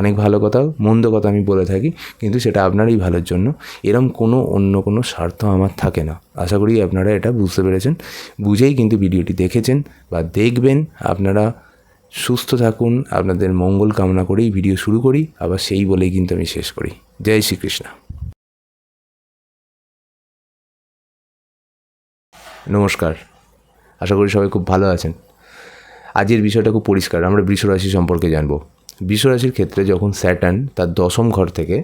অনেক ভালো কথাও মন্দ কথা আমি বলে থাকি, কিন্তু সেটা আপনারই ভালোর জন্য। এরম কোনো অন্য কোনো স্বার্থ আমার থাকে না। আশা করি আপনারা এটা বুঝতে পেরেছেন। বুঝেই কিন্তু ভিডিওটি দেখেছেন বা দেখবেন। আপনারা সুস্থ থাকুন, আপনাদের মঙ্গল কামনা করেই ভিডিও শুরু করি, আবার সেই বলেই কিন্তু আমি শেষ করি। জয় শ্রীকৃষ্ণ। নমস্কার। আশা করি সবাই খুব ভালো আছেন। আজকের বিষয়টা খুব পরিষ্কার, আমরা বৃষরাশি সম্পর্কে জানব। বৃষরাশির ক্ষেত্রে যখন স্যাটার্ন তার দশম ঘর থেকে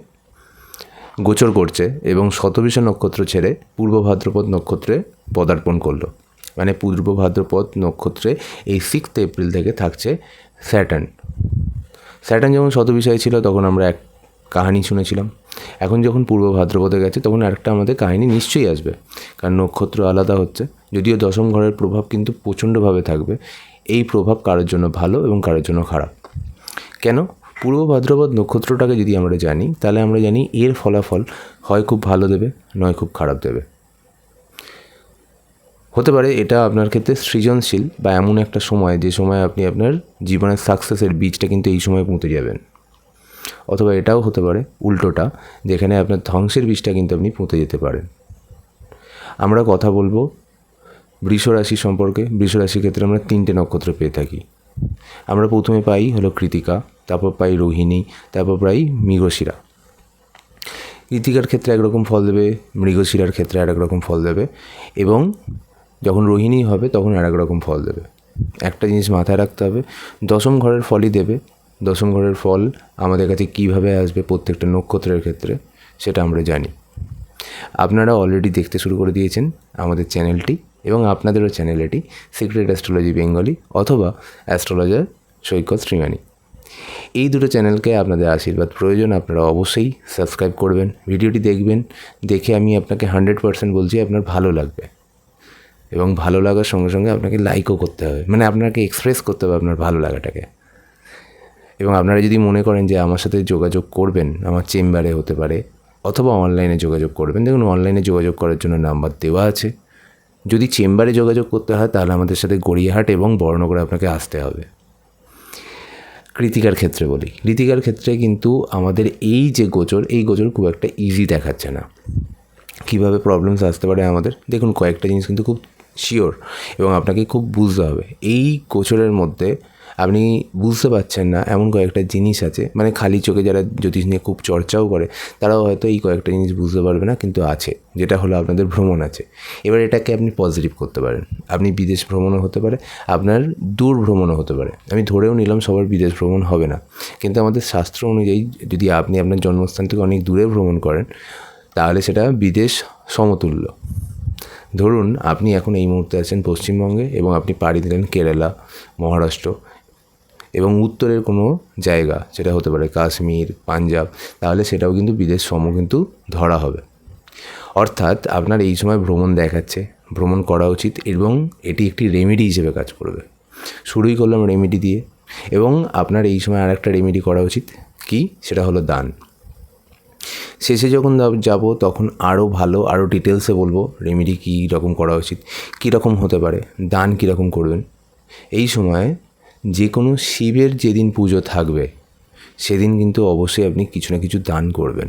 গোচর করছে এবং শতবিষ নক্ষত্র ছেড়ে পূর্ব ভাদ্রপদ নক্ষত্রে পদার্পণ করল। মানে পূর্ব ভাদ্রপদ নক্ষত্রে এই সিক্সথ এপ্রিল থেকে থাকছে স্যাটার্ন। স্যাটার্ন যখন শতবিষয় ছিল তখন আমরা এক কাহিনী শুনেছিলাম। এখন যখন পূর্ব ভাদ্রপদে গেছে তখন আরেকটা আমাদের কাহিনী নিশ্চয়ই আসবে। কারণ নক্ষত্র আলাদা হচ্ছে। যদিও দশম ঘরের প্রভাব কিন্তু প্রচণ্ডভাবে থাকবে। এই প্রভাব কারোর জন্য ভালো এবং কারোর জন্য খারাপ। কেন? পূর্ব ভাদ্রপদ নক্ষত্রটাকে যদি আমরা জানি, তাহলে আমরা জানি এর ফলাফল হয় খুব ভালো দেবে, নয় খুব খারাপ দেবে। হতে পারে এটা আপনার ক্ষেত্রে সৃজনশীল বা এমন একটা সময়, যে সময় আপনি আপনার জীবনের সাকসেসের বীজটা কিন্তু এই সময় পুঁতে যাবেন। অথবা এটাও হতে পারে উল্টোটা, যেখানে আপনার ধ্বংসের বীজটা কিন্তু আপনি পুঁতে যেতে পারেন। আমরা কথা বলব বৃষ রাশি সম্পর্কে। বৃষ রাশির ক্ষেত্রে আমরা তিনটে নক্ষত্র পেয়ে থাকি। আমরা প্রথমে পাই হলো কৃতিকা। তারপর পাই রোহিণী, তারপর পাই মৃগশিরা। কৃতিকার ক্ষেত্রে একরকম ফল দেবে, মৃগশিরার ক্ষেত্রে আর রকম ফল দেবে এবং যখন রোহিণী হবে তখন আর রকম ফল দেবে। একটা জিনিস মাথায় রাখতে হবে, দশম ঘরের ফলই দেবে। দশম ঘরের ফল আমাদের কাছে কীভাবে আসবে প্রত্যেকটা নক্ষত্রের ক্ষেত্রে সেটা আমরা জানি। আপনারা অলরেডি দেখতে শুরু করে দিয়েছেন আমাদের চ্যানেলটি এবং আপনাদেরও চ্যানেল এটি সিক্রেট অ্যাস্ট্রোলজি বেঙ্গলি অথবা অ্যাস্ট্রোলজার সৈকত শ্রীমানি এই দুটো চ্যানেলকে আপনাদের আশীর্বাদ। প্রয়োজন আপনারা অবশ্যই সাবস্ক্রাইব করবেন, ভিডিওটি দেখবেন, দেখে আমি আপনাকে হান্ড্রেড পার্সেন্ট বলছি আপনার ভালো লাগবে। এবং ভালো লাগার সঙ্গে সঙ্গে আপনাকে লাইকও করতে হবে মানে আপনাকে এক্সপ্রেস করতে হবে আপনার ভালো লাগাটাকে। এবং আপনারা যদি মনে করেন যে আমার সাথে যোগাযোগ করবেন, আমার চেম্বারে হতে পারে, অথবা অনলাইনে যোগাযোগ করবেন, দেখুন অনলাইনে যোগাযোগ করার জন্য নাম্বার দেওয়া আছে। যদি চেম্বারে যোগাযোগ করতে হয়, তাহলে আমাদের সাথে গড়িয়াহাট এবং বর্ণগড়ে আপনাকে আসতে হবে। কৃতিকার ক্ষেত্রে বলি। কৃতিকার ক্ষেত্রে কিন্তু আমাদের এই যে গোচর, এই গোচর খুব একটা ইজি দেখাচ্ছে না। কীভাবে প্রবলেমস আসতে পারে আমাদের? দেখুন, কয়েকটা জিনিস কিন্তু খুব শিওর এবং আপনাকে খুব বুঝতে হবে। এই গোচরের মধ্যে আপনি বুঝতে পারছেন না, এমন কয়েকটা জিনিস আছে। মানে খালি চোখে যারা জ্যোতিষ নিয়ে খুব চর্চাও করে, তারাও হয়তো এই কয়েকটা জিনিস বুঝতে পারবে না, কিন্তু আছে। যেটা হলো আপনাদের ভ্রমণ আছে। এবার এটাকে আপনি পজিটিভ করতে পারেন। আপনি বিদেশ ভ্রমণও হতে পারে, আপনার দূর ভ্রমণও হতে পারে। আমি ধরেও নিলাম সবার বিদেশ ভ্রমণ হবে না। কিন্তু আমাদের শাস্ত্র অনুযায়ী যদি আপনি আপনার জন্মস্থান থেকে অনেক দূরে ভ্রমণ করেন, তাহলে সেটা বিদেশ সমতুল্য। ধরুন, আপনি এখন এই মুহূর্তে আছেন পশ্চিমবঙ্গে এবং আপনি পাড়ি দিলেন কেরালা, মহারাষ্ট্র। এবং উত্তরের কোনো জায়গা সেটা হতে পারে কাশ্মীর, পাঞ্জাব, তাহলে সেটাও কিন্তু বিদেশ সম কিন্তু ধরা হবে। অর্থাৎ আপনার এই সময় ভ্রমণ দেখাচ্ছে, ভ্রমণ করা উচিত এবং এটি একটি রেমেডি হিসেবে কাজ করবে। শুরুই করলাম রেমেডি দিয়ে এবং আপনার এই সময় আর একটা রেমেডি করা উচিত, কি? সেটা হলো দান। শেষে যখন যাব তখন আরও ভালো আরও ডিটেলসে বলব রেমেডি কী রকম করা উচিত, কী রকম হতে পারে, দান কী রকম করবেন। এই সময় যে কোনো শিবের যেদিন পুজো থাকবে, সেদিন কিন্তু অবশ্যই আপনি কিছু না কিছু দান করবেন।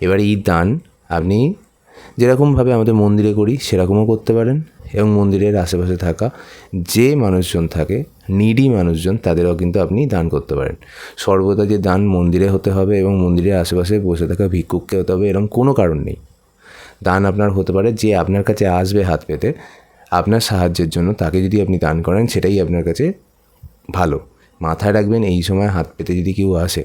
এবার এই দান আপনি যেরকমভাবে আমাদের মন্দিরে করি, সেরকমও করতে পারেন এবং মন্দিরের আশেপাশে থাকা যে মানুষজন থাকে, নিডি মানুষজন, তাদেরও কিন্তু আপনি দান করতে পারেন। সর্বদা যে দান মন্দিরে হতে হবে এবং মন্দিরের আশেপাশে বসে থাকা ভিক্ষুককে হতে হবে এরকম কোনো কারণ নেই। দান আপনার হতে পারে, যে আপনার কাছে আসবে হাত পেতে আপনার সাহায্যের জন্য তাকে যদি আপনি দান করেন, সেটাই আপনার কাছে ভালো। মাথায় রাখবেন, এই সময় হাত পেতে যদি কেউ আসে,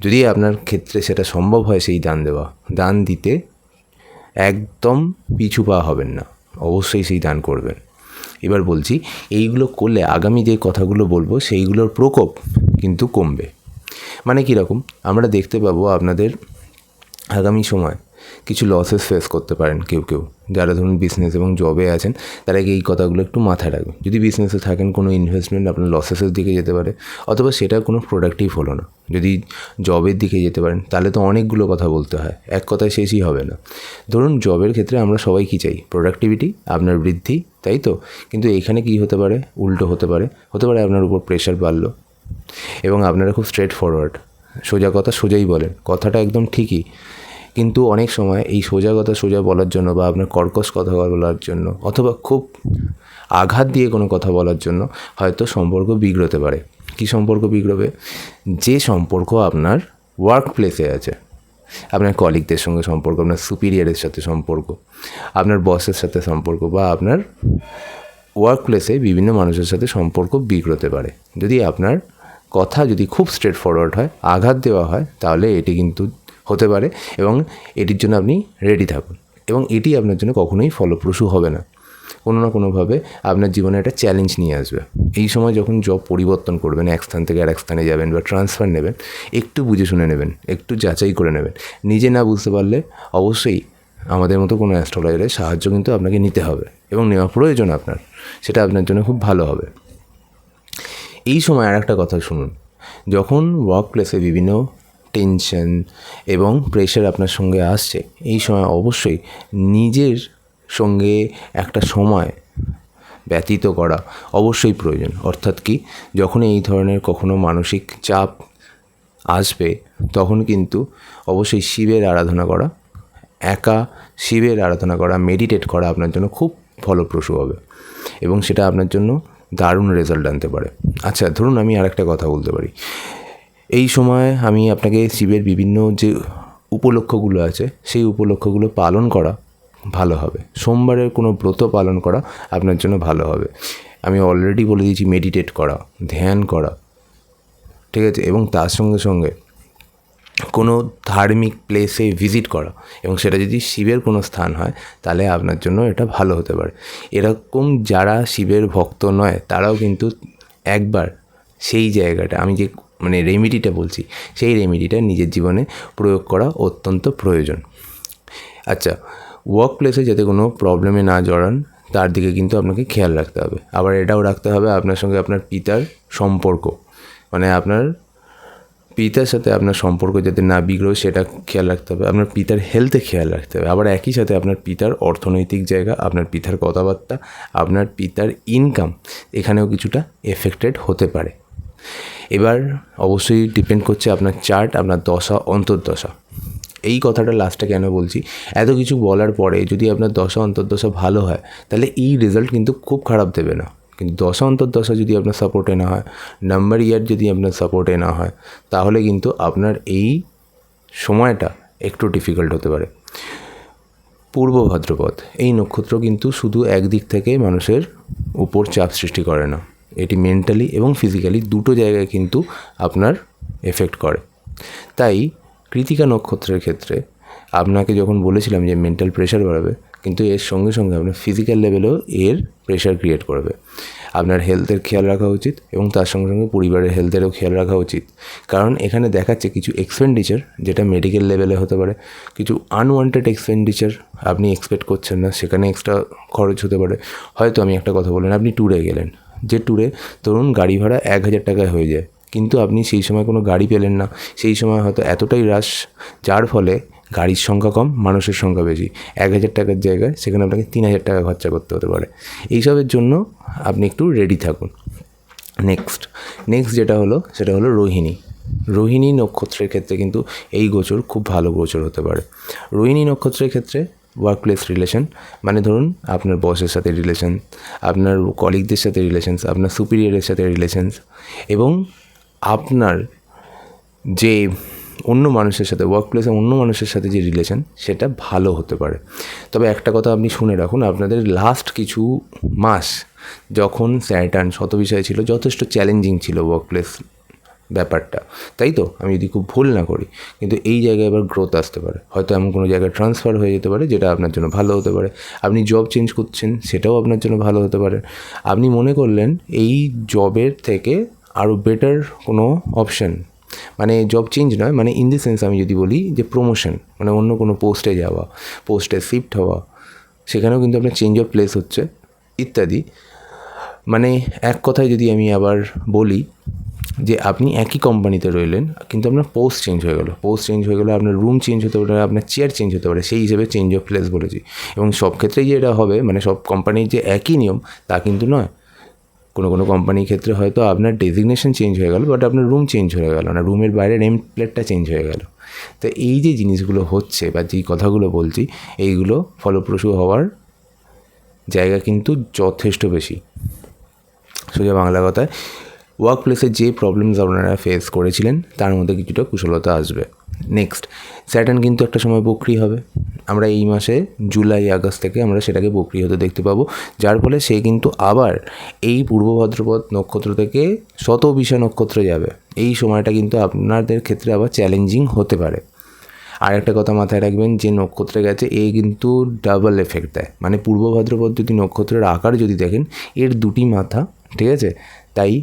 যদি আপনার ক্ষেত্রে সেটা সম্ভব হয় সেই দান দেওয়া, দান দিতে একদম পিছু পা হবেন না। অবশ্যই সেই দান করবেন। এবার বলছি, এইগুলো করলে আগামী যে কথাগুলো বলব, সেইগুলোর প্রকোপ কিন্তু কমবে। মানে কীরকম আমরা দেখতে পাবো আপনাদের আগামী সময় কিছু লসেস ফেস করতে পারেন কেউ কেউ। যারা ধরুন বিজনেস এবং জবে আছেন, তারা এই কথাগুলো একটু মাথায় রাখবে যদি বিজনেসে থাকেন, কোনো ইনভেস্টমেন্ট আপনার লসেসের দিকে যেতে পারে, অথবা সেটা কোনো প্রোডাক্টিভ হলো না। যদি জবের দিকে যেতে পারেন, তাহলে তো অনেকগুলো কথা বলতে হয়। এক কথায় শেষই হবে না। ধরুন জবের ক্ষেত্রে আমরা সবাই কী চাই? প্রোডাক্টিভিটি আপনার বৃদ্ধি, তাই তো? কিন্তু এখানে কী হতে পারে? উল্টো হতে পারে। হতে পারে আপনার উপর প্রেশার বাড়লো, এবং আপনারা খুব স্ট্রেট ফরওয়ার্ড সোজা কথা সোজাই বলেন। কথাটা একদম ঠিকই। কিন্তু অনেক সময় এই সোজা কথা সোজা বলার জন্য বা আপনার কর্কশ কথা বলার জন্য অথবা খুব আঘাত দিয়ে কোনো কথা বলার জন্য হয়তো সম্পর্ক বিগড়তে পারে। কী সম্পর্ক বিগড়বে? যে সম্পর্ক আপনার ওয়ার্ক প্লেসে আছে। আপনার কলিগদের সঙ্গে সম্পর্ক, আপনার সুপিরিয়ারের সাথে সম্পর্ক, আপনার বসের সাথে সম্পর্ক বা আপনার ওয়ার্ক প্লেসে বিভিন্ন মানুষের সাথে সম্পর্ক বিগড়তে পারে। যদি আপনার কথা যদি খুব স্ট্রেট ফরওয়ার্ড হয়, আঘাত দেওয়া হয়, তাহলে এটি কিন্তু হতে পারে এবং এটির জন্য আপনি রেডি থাকুন। এবং এটি আপনার জন্য কখনোই ফলপ্রসূ হবে না। কোনো না কোনোভাবে আপনার জীবনে একটা চ্যালেঞ্জ নিয়ে আসবে। এই সময় যখন জব পরিবর্তন করবেন, এক স্থান থেকে আরেক স্থানে যাবেন বা ট্রান্সফার নেবেন, একটু বুঝে শুনে নেবেন, একটু যাচাই করে নেবেন। নিজে না বুঝতে পারলে অবশ্যই আমাদের মতো কোনো অ্যাস্ট্রোলজারের সাহায্য কিন্তু আপনাকে নিতে হবে এবং নেওয়া প্রয়োজন আপনার। সেটা আপনার জন্য খুব ভালো হবে। এই সময় আর একটা কথা শুনুন। যখন ওয়ার্ক প্লেসে বিভিন্ন টেনশন এবং প্রেশার আপনার সঙ্গে আসছে, এই সময় অবশ্যই নিজের সঙ্গে একটা সময় ব্যতীত করা অবশ্যই প্রয়োজন। অর্থাৎ কি, যখন এই ধরনের কখনো মানসিক চাপ আসবে, তখন কিন্তু অবশ্যই শিবের আরাধনা করা, একা শিবের আরাধনা করা মেডিটেট করা আপনার জন্য খুব ফলপ্রসূ হবে এবং সেটা আপনার জন্য দারুণ রেজাল্ট আনতে পারে। আচ্ছা ধরুন আমি আরেকটা কথা বলতে পারি। এই সময় আমি আপনাকে শিবের বিভিন্ন যে উপলক্ষগুলো আছে, সেই উপলক্ষগুলো পালন করা ভালো হবে। সোমবারের কোনো ব্রত পালন করা আপনার জন্য ভালো হবে। আমি অলরেডি বলে দিয়েছি মেডিটেট করা, ধ্যান করা, ঠিক আছে? এবং তার সঙ্গে সঙ্গে কোনো ধার্মিক প্লেসে ভিজিট করা এবং সেটা যদি শিবের কোনো স্থান হয়, তাহলে আপনার জন্য এটা ভালো হতে পারে। এরকম যারা শিবের ভক্ত নয়, তারাও কিন্তু একবার সেই জায়গাটা, আমি যে মানে রেমিডিটা বলছি, সেই রেমিডিটা নিজের জীবনে প্রয়োগ করা অত্যন্ত প্রয়োজন। আচ্ছা ওয়ার্ক প্লেসে যাতে কোনো প্রবলেমে না জড়ান, তার দিকে কিন্তু আপনাকে খেয়াল রাখতে হবে। আবার এটাও রাখতে হবে আপনার সঙ্গে আপনার পিতার সম্পর্ক। মানে আপনার পিতার সাথে আপনার সম্পর্ক যাতে না বিগ্রহ, সেটা খেয়াল রাখতে হবে। আপনার পিতার হেলথে খেয়াল রাখতে হবে। আবার একই সাথে আপনার পিতার অর্থনৈতিক জায়গা, আপনার পিতার কথাবার্তা, আপনার পিতার ইনকাম এখানেও কিছুটা এফেক্টেড হতে পারে। এবার অবশ্যই ডিপেন্ড করছে আপনার চার্ট আপনার দশা, অন্তর্দশা। এই কথাটা লাস্টে কেন বলছি? এত কিছু বলার পরে যদি আপনার দশা, অন্তর্দশা ভালো হয়, তাহলে এই রেজাল্ট কিন্তু খুব খারাপ দেবে না। কিন্তু দশা, অন্তর্দশা যদি আপনার সাপোর্টে না হয় নাম্বার ইয়ার যদি আপনার সাপোর্টে না হয়, তাহলে কিন্তু আপনার এই সময়টা একটু ডিফিকাল্ট হতে পারে। পূর্ব ভাদ্রপদ, এই নক্ষত্র কিন্তু শুধু একদিক থেকে মানুষের উপর চাপ সৃষ্টি করে না। এটি মেন্টালি এবং ফিজিক্যালি দুটো জায়গায় কিন্তু আপনার এফেক্ট করে। তাই কৃতিকা নক্ষত্রের ক্ষেত্রে আপনাকে যখন বলেছিলাম যে মেন্টাল প্রেশার বাড়াবে, কিন্তু এর সঙ্গে সঙ্গে আপনার ফিজিক্যাল লেভেলেও এর প্রেশার ক্রিয়েট করবে। আপনার হেলথের খেয়াল রাখা উচিত এবং তার সঙ্গে সঙ্গে পরিবারের হেলথেরও খেয়াল রাখা উচিত। কারণ এখানে দেখাচ্ছে কিছু এক্সপেন্ডিচার যেটা মেডিকেল লেভেলে হতে পারে, কিছু আনওয়ান্টেড এক্সপেন্ডিচার আপনি এক্সপেক্ট করছেন না, সেখানে এক্সট্রা খরচ হতে পারে। হয়তো আমি একটা কথা বললেন আপনি ট্যুরে গেলেন। যে ট্যুরে ধরুন গাড়ি ভাড়া এক হাজার টাকায় হয়ে যায়। কিন্তু আপনি সেই সময় কোনো গাড়ি পেলেন না। সেই সময় হয়তো এতটাই রাশ যার ফলে গাড়ির সংখ্যা কম, মানুষের সংখ্যা বেশি। এক হাজার টাকার জায়গায় সেখানে আপনাকে তিন হাজার টাকা খরচা করতে হতে পারে। এইসবের জন্য আপনি একটু রেডি থাকুন। নেক্সট নেক্সট যেটা হলো, সেটা হলো রোহিণী। রোহিণী নক্ষত্রের ক্ষেত্রে কিন্তু এই গোচর খুব ভালো গোচর হতে পারে। রোহিণী নক্ষত্রের ক্ষেত্রে ওয়ার্ক প্লেস রিলেশন মানে ধরুন আপনার বসের সাথে রিলেশন আপনার কলিগদের সাথে রিলেশনস আপনার সুপিরিয়রের সাথে রিলেশনস এবং আপনার যে অন্য মানুষের সাথে ওয়ার্ক প্লেসে অন্য মানুষের সাথে যে রিলেশন সেটা ভালো হতে পারে। তবে একটা কথা আপনি শুনে রাখুন, আপনাদের লাস্ট কিছু মাস যখন স্যাটার্ন শত বিষয় ছিল, যথেষ্ট চ্যালেঞ্জিং ছিল ওয়ার্ক প্লেস ব্যাপারটা। তাই তো? আমি যদি খুব ভুল না করি। কিন্তু এই জায়গায় এবার গ্রোথ আসতে পারে। হয়তো এমন কোনো জায়গায় ট্রান্সফার হয়ে যেতে পারে যেটা আপনার জন্য ভালো হতে পারে। আপনি জব চেঞ্জ করছেন, সেটাও আপনার জন্য ভালো হতে পারে। আপনি মনে করলেন এই জবের থেকে আরও বেটার কোনো অপশান মানে জব চেঞ্জ নয় মানে ইন দি সেন্স আমি যদি বলি যে প্রমোশন মানে অন্য কোনো পোস্টে যাওয়া পোস্টে শিফট হওয়া, সেখানেও কিন্তু আপনার চেঞ্জ অফ প্লেস হচ্ছে, ইত্যাদি। মানে এক কথায় যদি আমি আবার বলি যে আপনি একই কোম্পানিতে রইলেন, কিন্তু আপনার পোস্ট চেঞ্জ হয়ে গেলো। পোস্ট চেঞ্জ হয়ে গেলে আপনার রুম চেঞ্জ হতে পারে, আপনার চেয়ার চেঞ্জ হতে পারে, সেই হিসেবে চেঞ্জ অফ প্লেস বলেছি। এবং সব ক্ষেত্রেই যে এটা হবে মানে সব কোম্পানির যে একই নিয়ম, তা কিন্তু নয়। কোনো কোনো কোম্পানির ক্ষেত্রে হয়তো আপনার ডেজিগনেশন চেঞ্জ হয়ে গেল বাট আপনার রুম চেঞ্জ হয়ে গেল না। রুমের বাইরে নেম প্লেটটা চেঞ্জ হয়ে গেল। তো এই যে জিনিসগুলো হচ্ছে, বা যেই কথাগুলো বলছি, এইগুলো ফলপ্রসূ হওয়ার জায়গা কিন্তু যথেষ্ট বেশি। সোজা বাংলা কথায় ওয়ার্ক প্লেসে যে প্রবলেমস আপনারা ফেস করেছিলেন, তার মধ্যে কিছুটা কুশলতা আসবে। নেক্সট স্যাটার্ন কিন্তু একটা সময় বকরি হবে। আমরা এই মাসে জুলাই আগস্ট থেকে আমরা সেটাকে বকরি হতে দেখতে পাবো। যার ফলে সে কিন্তু আবার এই পূর্ব ভাদ্রপদ নক্ষত্র থেকে শত বিশা নক্ষত্রে যাবে। এই সময়টা কিন্তু আপনাদের ক্ষেত্রে আবার চ্যালেঞ্জিং হতে পারে। আর একটা কথা মাথায় রাখবেন, যে নক্ষত্রে গেছে, এ কিন্তু ডাবল এফেক্ট দেয়। মানে পূর্ব ভাদ্রপদ যদি নক্ষত্রের আকার যদি দেখেন, এর দুটি মাথা, ঠিক আছে? তাই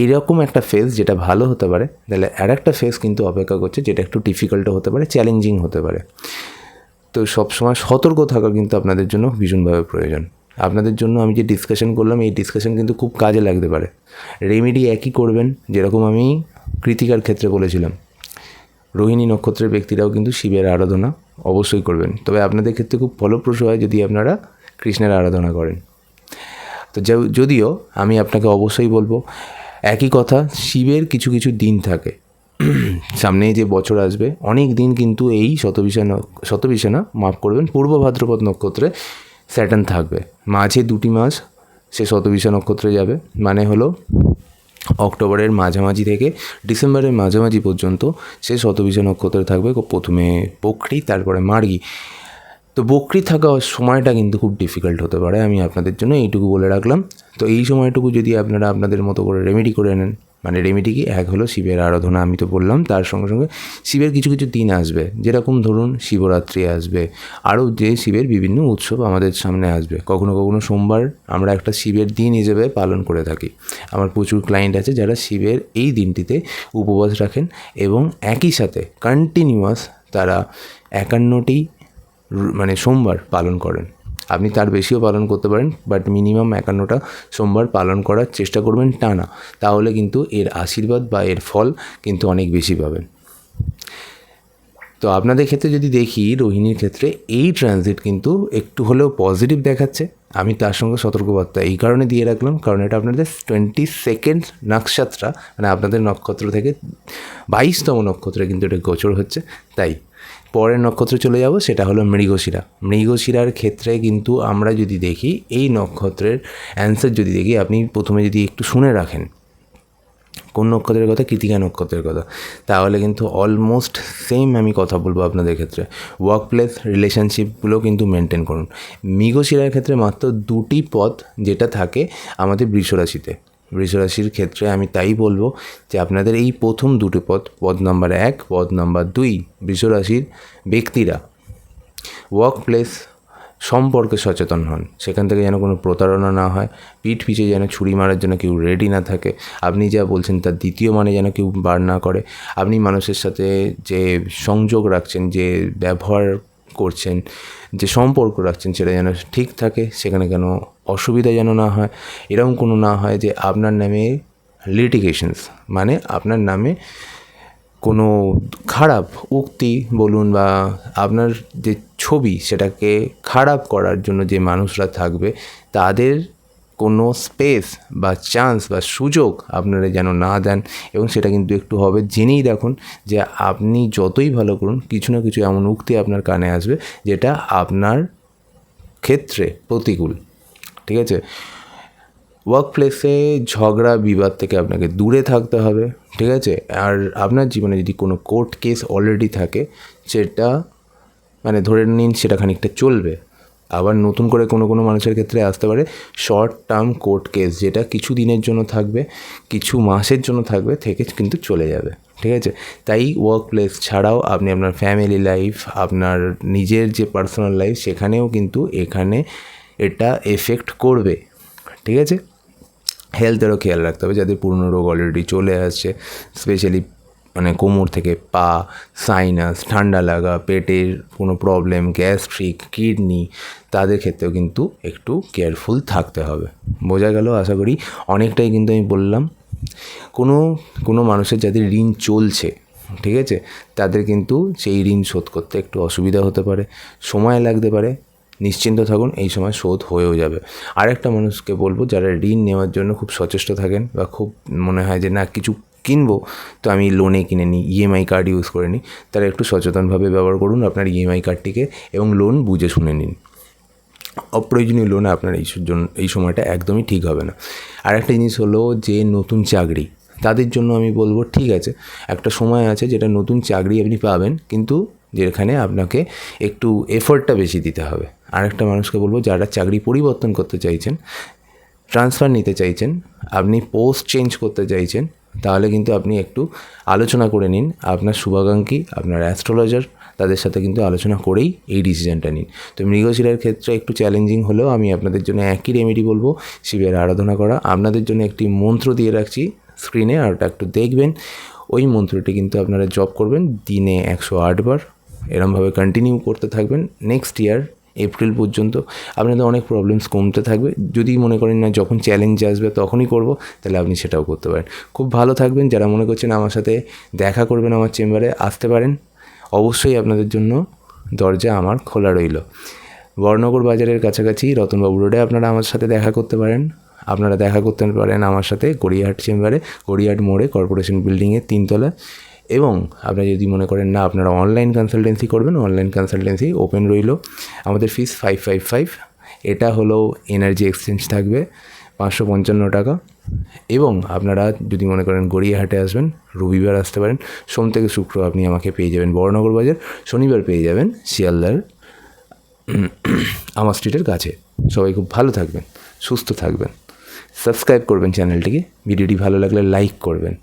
এইরকম একটা ফেস যেটা ভালো হতে পারে, তাহলে আর একটা ফেস কিন্তু অপেক্ষা করছে যেটা একটু ডিফিকাল্টও হতে পারে চ্যালেঞ্জিং হতে পারে। তো সবসময় সতর্ক থাকা কিন্তু আপনাদের জন্য ভীষণভাবে প্রয়োজন। আপনাদের জন্য আমি যে ডিসকাশন করলাম, এই ডিসকাশন কিন্তু খুব কাজে লাগতে পারে। রেমেডি একই করবেন, যেরকম আমি কৃতিকার ক্ষেত্রে বলেছিলাম। রোহিণী নক্ষত্রের ব্যক্তিরাও কিন্তু শিবের আরাধনা অবশ্যই করবেন। তবে আপনাদের ক্ষেত্রে খুব ফলপ্রসূ হয় যদি আপনারা কৃষ্ণের আরাধনা করেন। তো যদিও আমি আপনাকে অবশ্যই বলব একই কথা, শিবের কিছু কিছু দিন থাকে। সামনে যে বছর আসবে, অনেক দিন কিন্তু এই শতবিশানা শতবিশানা মাফ করবেন পূর্ব ভাদ্রপদ নক্ষত্রে স্যাটার্ন থাকবে। মাঝে দুটি মাস সে শতবিশা নক্ষত্রে যাবে মানে হলো অক্টোবরের মাঝামাঝি থেকে ডিসেম্বরের মাঝামাঝি পর্যন্ত সে শতবিশা নক্ষত্রে থাকবে প্রথমে বকরি, তারপরে মার্গি। তো বকরি থাকা সময়টা কিন্তু খুব ডিফিকাল্ট হতে পারে, আমি আপনাদের জন্য এইটুকু বলে রাখলাম। তো এই সময়টুকু যদি আপনারা আপনাদের মতো করে রেমেডি করে নেন মানে রেমেডি কি? এক হলো শিবের আরাধনা, আমি তো বললাম, তার সঙ্গে সঙ্গে শিবের কিছু কিছু দিন আসবে, যেরকম ধরুন শিবরাত্রি আসবে, আরও যে শিবের বিভিন্ন উৎসব আমাদের সামনে আসবে। কখনো কখনো সোমবার আমরা একটা শিবের দিন হিসেবে পালন করে থাকি। আমার প্রচুর ক্লায়েন্ট আছে যারা শিবের এই দিনটিতে উপবাস রাখেন এবং একই সাথে কন্টিনিউয়াস তারা একান্নটি মানে সোমবার পালন করেন। আপনি তার বেশিও পালন করতে পারেন বাট মিনিমাম একান্নটা সোমবার পালন করার চেষ্টা করবেন টানা তাহলে কিন্তু এর আশীর্বাদ বা এর ফল কিন্তু অনেক বেশি পাবেন। তো আপনাদের ক্ষেত্রে যদি দেখি, রোহিণীর ক্ষেত্রে এই ট্রানজিট কিন্তু একটু হলেও পজিটিভ দেখাচ্ছে। আমি তার সঙ্গে সতর্কবার্তা এই কারণে দিয়ে রাখলাম, কারণ এটা আপনাদের টোয়েন্টি সেকেন্ড নক্ষত্রা মানে আপনাদের নক্ষত্র থেকে বাইশতম নক্ষত্রে কিন্তু এটা গোচর হচ্ছে, তাই পরের নক্ষত্রে চলে যাব, সেটা হলো মৃগশিরা। মৃগশিরার ক্ষেত্রে কিন্তু আমরা যদি দেখি, এই নক্ষত্রের অ্যান্সার যদি দেখি, আপনি প্রথমে যদি একটু শুনে রাখেন, কোন নক্ষত্রের কথা, কৃতিকা নক্ষত্রের কথা, তাহলে কিন্তু অলমোস্ট সেম আমি কথা বলব আপনাদের ক্ষেত্রে। ওয়ার্ক প্লেস রিলেশনশিপগুলো কিন্তু মেনটেন করুন। মৃগশিরার ক্ষেত্রে মাত্র দুটি পথ যেটা থাকে আমাদের বৃষরাশিতে। বৃষরাশির ক্ষেত্রে আমি তাই বলব যে আপনাদের এই প্রথম দুটো পদ পদ নাম্বার এক, পদ নাম্বার দুই, বৃষরাশির ব্যক্তিরা ওয়ার্ক প্লেস সম্পর্কে সচেতন হন। সেখান থেকে যেন কোনো প্রতারণা না হয়, পিঠ পিছে যেন ছুরি মারার জন্য কেউ রেডি না থাকে, আপনি যা বলছেন তার দ্বিতীয় মানে যেন কেউ বার না করে, আপনি মানুষের সাথে যে সংযোগ রাখছেন, যে ব্যবহার করছেন, যে সম্পর্ক রাখছেন সেটা যেন ঠিক থাকে, সেখানে কেন অসুবিধা যেন না হয়। এরকম কোনো না হয় যে আপনার নামে লিটিগেশনস মানে আপনার নামে কোনো খারাপ উক্তি বলুন বা আপনার যে ছবি সেটাকে খারাপ করার জন্য যে মানুষরা থাকবে, তাদের কোনো স্পেস বা চান্স বা সুযোগ আপনারা যেন না দেন এবং সেটা কিন্তু একটু হবে জেনেই রাখুন যে আপনি যতই ভালো করুন, কিছু না কিছু এমন উক্তি আপনার কানে আসবে যেটা আপনার ক্ষেত্রে প্রতিকূল। ঠিক আছে? ওয়ার্ক প্লেসে ঝগড়া, বিবাদ থেকে আপনাকে দূরে থাকতে হবে। ঠিক আছে? আর আপনার জীবনে যদি কোনো কোর্ট কেস অলরেডি থাকে, সেটা মানে ধরে নিন সেটা খানিকটা চলবে। আবার নতুন করে কোনো কোনো মানুষের ক্ষেত্রে আসতে পারে শর্ট টার্ম কোর্ট কেস যেটা কিছু দিনের জন্য থাকবে, কিছু মাসের জন্য থাকবে, থেকে কিন্তু চলে যাবে। ঠিক আছে? তাই ওয়ার্ক প্লেস ছাড়াও আপনি আপনার ফ্যামিলি লাইফ আপনার নিজের যে পার্সোনাল লাইফ সেখানেও কিন্তু এখানে এটা এফেক্ট করবে। ঠিক আছে? হেলথেরও খেয়াল রাখতে হবে যাদের পুরনো রোগ অলরেডি চলে আসছে স্পেশালি মানে কোমর থেকে পা সাইনাস ঠান্ডা লাগা, পেটের কোনো প্রবলেম গ্যাস্ট্রিক কিডনি তাদের ক্ষেত্রেও কিন্তু একটু কেয়ারফুল থাকতে হবে। বোঝা গেল, আশা করি অনেকটাই কিন্তু আমি বললাম। কোনো কোনো মানুষের যাদের ঋণ চলছে, ঠিক আছে? তাদের কিন্তু সেই ঋণ শোধ করতে একটু অসুবিধা হতে পারে। সময় লাগতে পারে। নিশ্চিন্ত থাকুন, এই সময় শোধ হয়েও যাবে। আরেকটা মানুষকে বলব, যারা ঋণ নেওয়ার জন্য খুব সচেষ্ট থাকেন বা খুব মনে হয় যে, না, কিছু কিনবো, তো আমি লোনে কিনে নিই ইএমআই কার্ড ইউজ করে নিই, তারা একটু সচেতনভাবে ব্যবহার করুন আপনার ইএমআই কার্ডটিকে এবং লোন বুঝে শুনে নিন। অপ্রয়োজনীয় লোন আপনার এই জন্য এই সময়টা একদমই ঠিক হবে না। আর একটা জিনিস হলো যে নতুন চাকরি, তাদের জন্য আমি বলব ঠিক আছে, একটা সময় আছে যেটা নতুন চাকরি আপনি পাবেন, কিন্তু যেখানে আপনাকে একটু এফোর্টটা বেশি দিতে হবে। আরেকটা মানুষকে বলব, যারা চাকরি পরিবর্তন করতে চাইছেন ট্রান্সফার নিতে চাইছেন, আপনি পোস্ট চেঞ্জ করতে চাইছেন, তাহলে কিন্তু আপনি একটু আলোচনা করে নিন। আপনার শুভাকাঙ্ক্ষী, আপনার অ্যাস্ট্রোলজার তাদের সাথে কিন্তু আলোচনা করেই এই ডিসিশনটা নিন। তো মৃগশিরার ক্ষেত্রে একটু চ্যালেঞ্জিং হলেও আমি আপনাদের জন্য একই রেমেডি বলব, শিবের আরাধনা করা। আপনাদের জন্য একটি মন্ত্র দিয়ে রাখছি স্ক্রিনে আর ওটা একটু দেখবেন। ওই মন্ত্রটি কিন্তু আপনারা জব করবেন দিনে একশো আটবার এরমভাবে কন্টিনিউ করতে থাকবেন নেক্সট ইয়ার এপ্রিল পর্যন্ত। আপনাদের অনেক প্রবলেমস কমতে থাকবে। যদি মনে করেন না যখন চ্যালেঞ্জ আসবে তখনই করব, তাহলে আপনি সেটাও করতে পারেন। খুব ভালো থাকবেন। যারা মনে করছেন আমার সাথে দেখা করবেন আমার চেম্বারে আসতে পারেন। অবশ্যই আপনাদের জন্য দরজা আমার খোলা রইল। বর্ণগর বাজারের কাছাকাছি রতনবাবু রোডে আপনারা আমার সাথে দেখা করতে পারেন। আপনারা দেখা করতে পারেন আমার সাথে গড়িয়াহাট চেম্বারে, গড়িয়াহাট মোড়ে, কর্পোরেশন বিল্ডিংয়ের তিনতলা। এবং আপনারা যদি মনে করেন না, আপনারা অনলাইন কনসালটেন্সি করবেন, অনলাইন কনসালটেন্সি ওপেন রইল। আমাদের ফিস ফাইভ ফাইভ ফাইভ এটা হলো এনার্জি এক্সচেঞ্জ থাকবে। পাঁচশো পঞ্চান্ন টাকা। এবং আপনারা যদি মনে করেন গড়িয়াহাটে আসবেন, রবিবার আসতে পারেন, সোম থেকে শুক্র আপনি আমাকে পেয়ে যাবেন বড়নগর বাজার, শনিবার পেয়ে যাবেন শিয়ালদার আমার স্ট্রিটের কাছে। সবাই খুব ভালো থাকবেন, সুস্থ থাকবেন। সাবস্ক্রাইব করবেন চ্যানেলটিকে, ভিডিওটি ভালো লাগলে লাইক করবেন।